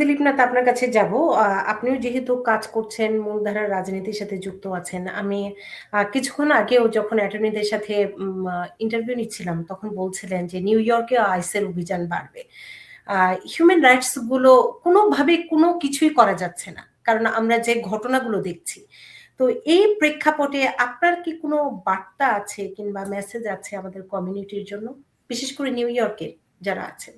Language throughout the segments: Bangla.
দিলীপনাথ আপনার কাছে যাব। আপনিও যেহেতু কাজ করছেন, মূলধারার রাজনীতির সাথে যুক্ত আছেন, আমি কিছুক্ষণ আগেও যখন অ্যাটর্নিদের সাথে ইন্টারভিউ নিচ্ছিলাম, তখন বলছিলেন যে, নিউ ইয়র্কে আইসের অভিযান বাড়বে। হিউম্যান রাইটসগুলো কোনোভাবে কোনো কিছুই করা যাচ্ছে না, কারণ আমরা যে ঘটনাগুলো দেখছি। তো এই প্রেক্ষাপটে আপনার কি কোনো বার্তা আছে কিংবা মেসেজ আছে আমাদের কমিউনিটির জন্য? বিশেষ করে নিউ ইয়র্কের যারা আছেন।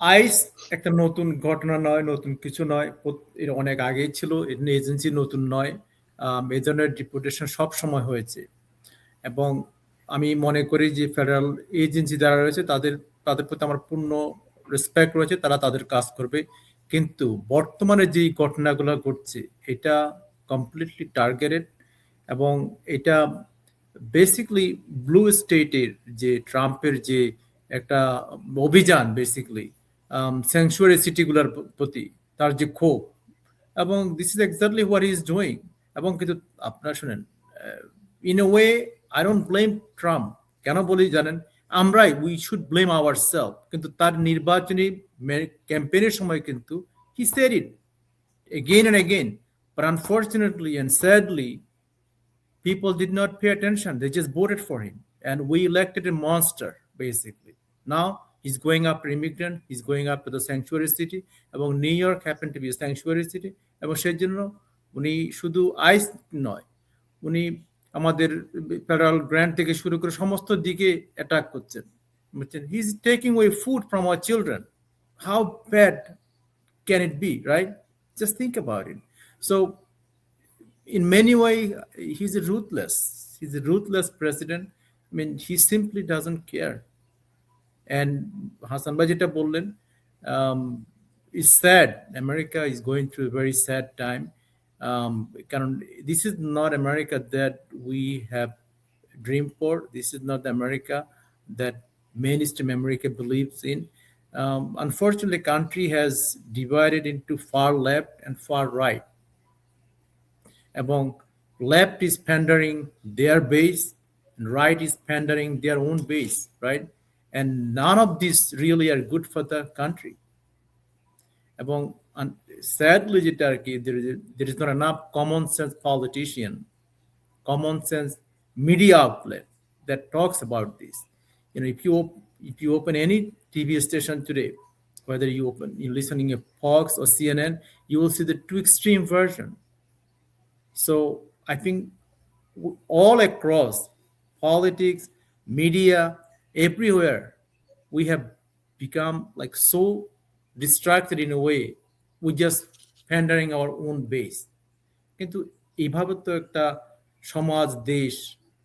আইস একটা নতুন ঘটনা নয়, নতুন কিছু নয়। এর অনেক আগেই ছিল এজেন্সি নতুন নয়। ধরনের ডিপুটেশন সব সময় হয়েছে। এবং আমি মনে করি যে ফেডারেল এজেন্সি যারা রয়েছে, তাদের তাদের প্রতি আমার পূর্ণ রেসপেক্ট রয়েছে, তারা তাদের কাজ করবে। কিন্তু বর্তমানে যে ঘটনাগুলো ঘটছে, এটা কমপ্লিটলি টার্গেটেড এবং এটা বেসিকলি ব্লু স্টেটের যে ট্রাম্পের যে একটা অভিযান বেসিকলি স্যাংচুয়ারি সিটিগুলোর প্রতি তার যে ক্ষোভ এবং this is exactly what is doing এবং কিন্তু আপনারা শুনেন in a way I don't blame Trump কেন বলি জানেন আমরাই we should blame ourself কিন্তু তার নির্বাচনী ক্যাম্পেইনের সময় কিন্তু he said it again and again but unfortunately and sadly people did not pay attention they just voted for him and we elected a monster basically now he's going after immigrant he's going after the sanctuary city এবং New York happen to be sanctuary city এবং সেই জন্য উনি শুধু আইস নয় উনি আমাদের ফেডারাল গ্র্যান্ড থেকে শুরু করে সমস্ত দিকে অ্যাটাক করছেন বুঝছেন he is taking way food from our children how bad can it be right just think about it so in many way he's a ruthless he's a ruthless president i mean he simply doesn't care and Hasan ভাই যেটা বললেন um, it's sad america is going through a very sad time um, কারণ this is not america that we have dreamed for this is not the america that mainstream america believes in um, unfortunately country has divided into far left and far right এবং left is pandering their base and right is pandering their own base right and none of these really are good for the country এবং sadly যেটা আর কি there is not enough common sense politician common sense media outlet that talks about this you know if you if you open any tv station today whether you open you listening to fox or cnn you will see the two extreme version so I think all across politics, media, everywhere, we have become like so distracted in a way, we just pandering our own base. কিন্তু এইভাবে তো একটা সমাজ দেশ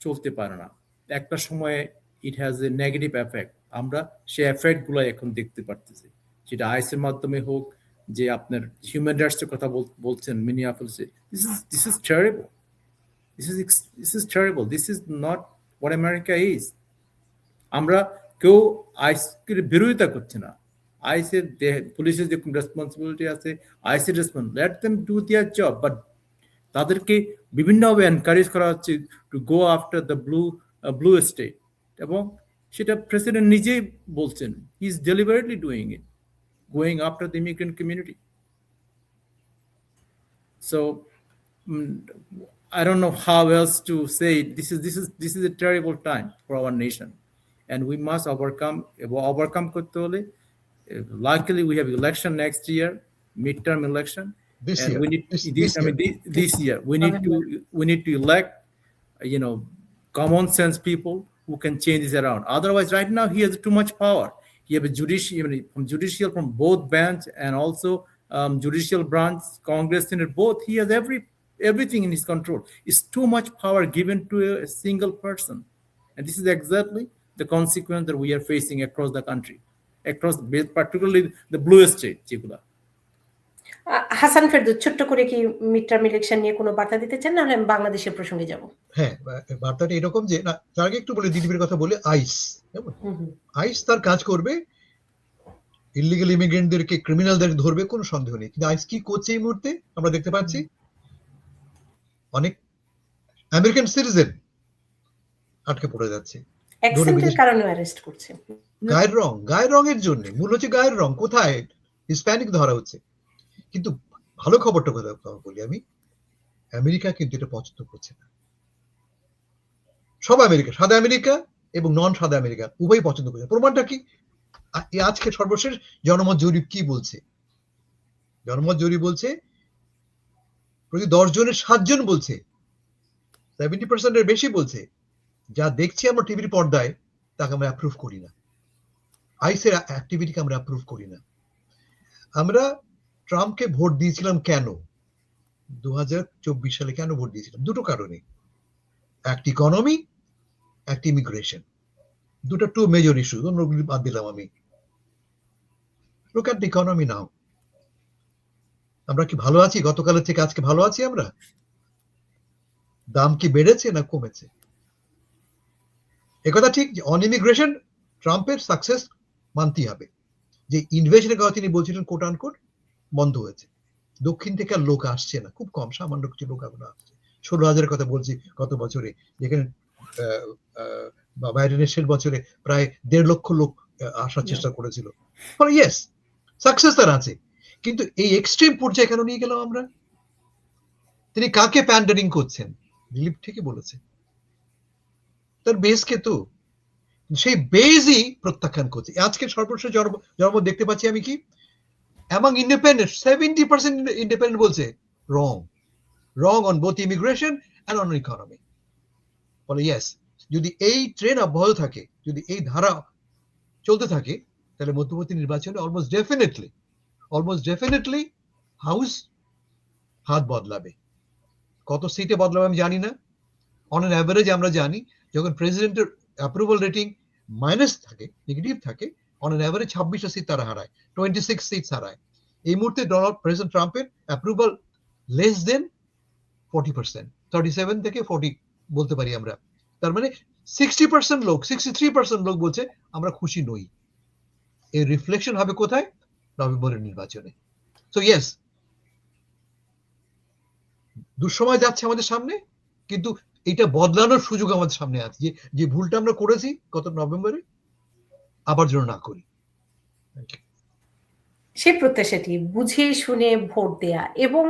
চলতে পারে না। একটা সময়ে it has a negative effect আমরা সে এফেক্টগুলো এখন দেখতে পারতেছি। সেটা আইসের মাধ্যমে হোক যে আপনার হিউম্যান রাইটসের কথা বলছেন মিনিয়াপলসে this is this is terrible this is this is terrible this is not what America is আমরা কেউ আইসের বিরোধিতা করছে না আইসের পুলিশের যে রেসপন্সিবিলিটি আছে আইসের response let them do their job but তাদেরকে বিভিন্নভাবে এনকারেজ করা হচ্ছে to go after the blue blue state এবং সেটা প্রেসিডেন্ট নিজেই বলছেন he is deliberately doing it going after immigrant community. So um, I don't know how else to say it. this is this is this is a terrible time for our nation, and we must overcome overcome করতে হলে luckily we have election next year midterm election this and year we need this, this, this I mean year. this, this year we need to we need to elect you know common sense people who can change this around otherwise right now he has too much power you have a judicial from judicial from both bench and also um, judicial branch congress senate both he has every everything in his control it's too much power given to a, a single person and this is exactly the consequence that we are facing across the country across particularly the blue state যেগুলা হাসান ফেরদৌস ছোট্ট করে কি মিড টার্ম ইলেকশন নিয়ে কোনো বার্তা দিতে চান নাহলে আমি বাংলাদেশের প্রসঙ্গে যাব? হ্যাঁ বার্তাটা এরকম যে না তার আগে একটু বলে দিদির কথা বলে আইস আইস তার কাজ করবে ইলিগাল ইমিগ্রেন্টদেরকে ক্রিমিনালদের ধরবে কোনো সন্দেহ নেই। কিন্তু আইস কি করছে এই মুহূর্তে আমরা দেখতে পাচ্ছি অনেক আমেরিকান সিটিজেন আটকে পড়ে যাচ্ছে। অ্যাক্সেন্টের কারণে অ্যারেস্ট করছে। গায়ের রং গায়ের রঙের জন্য। মূল হচ্ছে গায়ের রং। কোথায়? হিসপ্যানিক ধরা হচ্ছে। কিন্তু ভালো খবরটা কথা বলি আমি। আমেরিকা কিন্তু এটা পছন্দ করছে না। সব আমেরিকা সাদা আমেরিকা এবং নন সাদা আমেরিকা উভয় পছন্দ করছে। প্রমাণটা কি? আজকে সর্বশেষ জনমত জরিপ কি বলছে? জনমত জরিপ বলছে প্রতি দশ জনের সাতজন বলছে। সেভেন্টি পার্সেন্টের বেশি বলছে। যা দেখছি আমরা টিভির পর্দায়, তাকে আমরা অ্যাপ্রুভ করি না। আইসের অ্যাক্টিভিটিকে আমরা অ্যাপ্রুভ করি না। আমরা ট্রাম্পকে ভোট দিয়েছিলাম কেন? দু সালে কেন ভোট দিয়েছিলাম? দুটো কারণে। একটি ইকোনমি একটি ইমিগ্রেশন দুটো টু মেজর ইস্যু অন্যগুলি বাদ দিলাম আমি। লুক অ্যাট ইকোনমি নাও আমরা কি ভালো আছি? গতকালের থেকে আজকে ভালো আছি আমরা? দাম কি বেড়েছে না কমেছে? একথা ঠিক যে অন ইমিগ্রেশন ট্রাম্পের সাকসেস মানতেই হবে। যে ইনভেশনের কথা তিনি বলছিলেন কোট আন কোট বন্ধ হয়েছে। দক্ষিণ থেকে আর লোক আসছে না। খুব কম সামান্য কিছু লোক এখন আসছে। ষোলো হাজারের কথা বলছি গত বছরে। যেখানে বাইডেনের শেষ বছরে প্রায় দেড় লক্ষ লোক আসার চেষ্টা করেছিল। ফলে ইয়েস সাকসেস তার আছে। কিন্তু এই এক্সট্রিম পর্যায়ে কেন নিয়ে গেলাম আমরা? তিনি কাকে প্যান্ডারিং করছেন? দিলীপ ঠিকই বলেছে। তার বেসকে তো? সেই বেজই প্রত্যাখ্যান করছে। আজকে সর্বশেষ জন্ম দেখতে পাচ্ছি আমি কি? Among independent seventy percent independent বলছে wrong wrong on both immigration and on economy বলে ইয়েস যদি এই ট্রেন অব্যাহত থাকে, যদি এই ধারা চলতে থাকে, তাহলে মধ্যবর্তী নির্বাচনে almost definitely almost definitely house হাত বদলাবে। কত সিটে বদলাবে আমি জানি না। অন অ্যান অ্যাভারেজ আমরা জানি যখন প্রেসিডেন্টের অ্যাপ্রুভাল রেটিং মাইনাস থাকে নেগেটিভ থাকে অন অ্যান অ্যাভারেজ ছাব্বিশটা সিট তারা হারায় টোয়েন্টি সিক্স সিট হারায়। এই মুহূর্তে ডোনাল্ড প্রেসিডেন্ট ট্রাম্পের approval less than forty percent thirty seven থেকে ফর্টি বলতে পারি আমরা। তার মানে সিক্সটি পার্সেন্ট লোক সিক্সটি থ্রি পার্সেন্ট লোক বলছে, আমরা খুশি নই। এর রিফ্লেকশন হবে কোথায়? নভেম্বরের নির্বাচনে। সো ইয়েস দুঃসময় যাচ্ছে আমাদের সামনে, কিন্তু এটা বদলানোর সুযোগ আমাদের সামনে আছে। যে যে ভুলটা আমরা করেছি গত নভেম্বরে, আবার যেন না করি। সে প্রত্যাশাটি বুঝে শুনে ভোট দেয়া এবং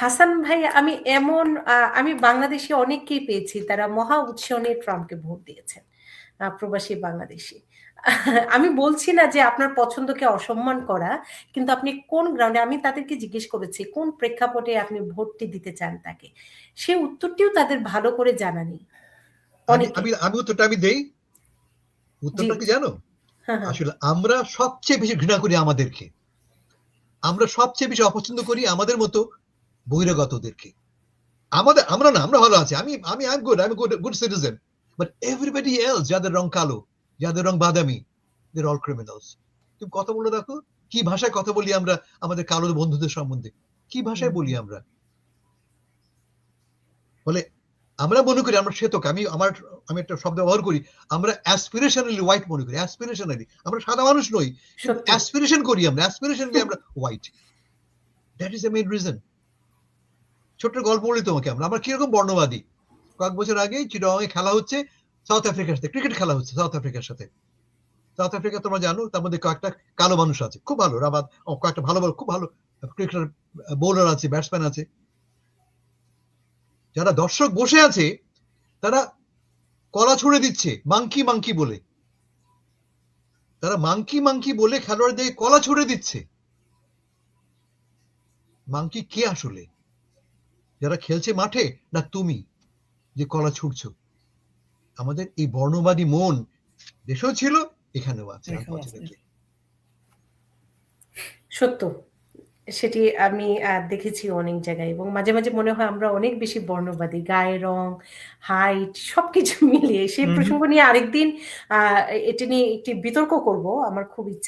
হাসান ভাই, আমি এমন আমি বাংলাদেশে অনেককেই পেয়েছি, তারা মহা উৎসনে ট্রাম্পকে ভোট দিয়েছেন প্রবাসী বাংলাদেশি। আমি বলছি না যে আপনার পছন্দকে অসম্মান করা কিন্তু আপনি কোন গ্রাউন্ডে আমি তাদেরকে জিজ্ঞেস করেছি কোন প্রেক্ষাপটে আপনি ভোটটি দিতে চান তাকে? সে উত্তরটিও তাদের ভালো করে জানা নেই। আমি আমি উত্তরটা আমি দেই? উত্তরটা কি জানো? হ্যাঁ হ্যাঁ। আসলে আমরা সবচেয়ে বেশি ঘৃণা করি আমাদেরকে। আমরা সবচেয়ে বেশি অপছন্দ করি আমাদের মতো বহিরাগতদেরকে। আমাদের আমরা না আমরা ভালো আছি। আমি আমি I good I am good good citizen but everybody else যাদের রং কালো যাদের রং বাদামি দের অল ক্রিমিনালস তুমি কথা বলে দেখো কি ভাষায় কথা বলি আমরা আমাদের কালো বন্ধুদের সম্বন্ধে? কি ভাষায় বলি আমরা? বলে আমরা মনে করি আমরা শ্বেতক আমি আমার আমি একটা শব্দ ব্যবহার করি আমরা অ্যাসপিরেশনালি হোয়াইট মনে করি অ্যাসপিরেশনালি আমরা সাদা মানুষ নই অ্যাসপিরেশন করি আমরা অ্যাসপিরেশনালি আমরা white that is the main reason ছোট্ট গল্প বলি তোমাকে আমরা আমরা কীরকম বর্ণবাদী? কয়েক বছর আগেই চিটাগাংয়ে খেলা হচ্ছে সাউথ আফ্রিকার সাথে ক্রিকেট খেলা হচ্ছে সাউথ আফ্রিকার সাথে। সাউথ আফ্রিকা তোমরা জানো, তার মধ্যে কয়েকটা কালো মানুষ আছে, খুব ভালো রাবাদ কয়েকটা ভালো ভালো খুব ভালো ক্রিকেটার বোলার আছে ব্যাটসম্যান আছে। যারা দর্শক বসে আছে, তারা কলা ছুড়ে দিচ্ছে মাংকি মাংকি বলে। তারা মাংকি মাংকি বলে খেলোয়াড়দের কলা ছুড়ে দিচ্ছে। মাংকি কে আসলে? যারা খেলছে মাঠে, না তুমি যে কলা ছুটছো আমাদের এই বর্ণবাদী মন দেশেও ছিল এখানেও আছে. সত্য সেটি আমি আহ, দেখেছি অনেক জায়গায় এবং মাঝে মাঝে মনে হয় আমরা অনেক বেশি বর্ণবাদী গায়ে রং হাইট সবকিছু মিলিয়ে সেই। প্রসঙ্গ নিয়ে আরেকদিন আহ, এটা নিয়ে একটি বিতর্ক করব আমার খুব ইচ্ছা